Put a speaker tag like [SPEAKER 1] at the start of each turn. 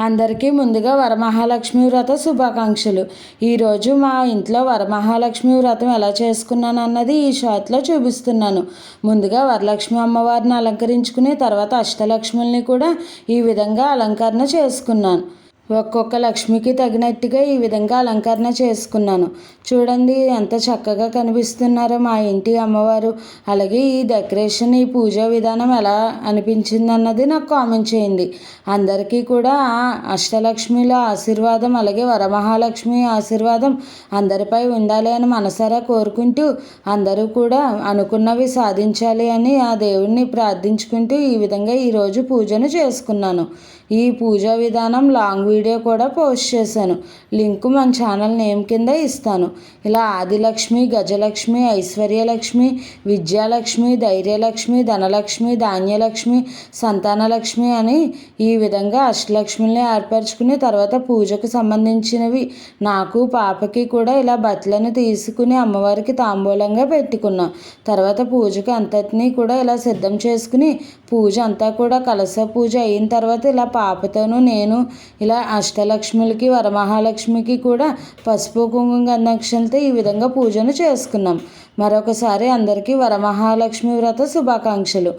[SPEAKER 1] అందరికీ ముందుగా వరమహాలక్ష్మి వ్రత శుభాకాంక్షలు. ఈరోజు మా ఇంట్లో వరమహాలక్ష్మి వ్రతం ఎలా చేసుకున్నాను అన్నది ఈ షాట్లో చూపిస్తున్నాను. ముందుగా వరలక్ష్మి అమ్మవారిని అలంకరించుకుని తర్వాత అష్టలక్ష్ముల్ని కూడా ఈ విధంగా అలంకరణ చేసుకున్నాను. ఒక్కొక్క లక్ష్మికి తగినట్టుగా ఈ విధంగా అలంకరణ చేసుకున్నాను. చూడండి ఎంత చక్కగా కనిపిస్తున్నారో మా ఇంటి అమ్మవారు. అలాగే ఈ డెకరేషన్ ఈ పూజా విధానం ఎలా అనిపించింది అన్నది నాకు కామెంట్ చేయండి. అందరికీ కూడా అష్టలక్ష్మిల ఆశీర్వాదం అలాగే వరమహాలక్ష్మి ఆశీర్వాదం అందరిపై ఉండాలి అని మనసారా కోరుకుంటూ అందరూ కూడా అనుకున్నవి సాధించాలి అని ఆ దేవుణ్ణి ప్రార్థించుకుంటూ ఈ విధంగా ఈరోజు పూజను చేసుకున్నాను. ఈ పూజా విధానం లాంగ్ వీడియో కూడా పోస్ట్ చేశాను. లింక్ మన ఛానల్ నేమ్ కింద ఇస్తాను. ఇలా ఆదిలక్ష్మి గజలక్ష్మి ఐశ్వర్యలక్ష్మి విద్యాలక్ష్మి ధైర్యలక్ష్మి ధనలక్ష్మి ధాన్యలక్ష్మి సంతానలక్ష్మి అని ఈ విధంగా అష్టలక్ష్మిని ఏర్పరచుకుని తర్వాత పూజకు సంబంధించినవి నాకు పాపకి కూడా ఇలా బట్టలను తీసుకుని అమ్మవారికి తాంబూలంగా పెట్టుకున్నాం. తర్వాత పూజకు అంతటినీ కూడా ఇలా సిద్ధం చేసుకుని పూజ అంతా కూడా కలస పూజ అయిన తర్వాత ఇలా పాపతోనూ నేను ఇలా అష్టలక్ష్ములకి వరమహాలక్ష్మికి కూడా పసుపు కుంకుమ గంధక్షలతో ఈ విధంగా పూజను చేసుకున్నాం. మరొకసారి అందరికీ వరమహాలక్ష్మి వ్రత శుభాకాంక్షలు.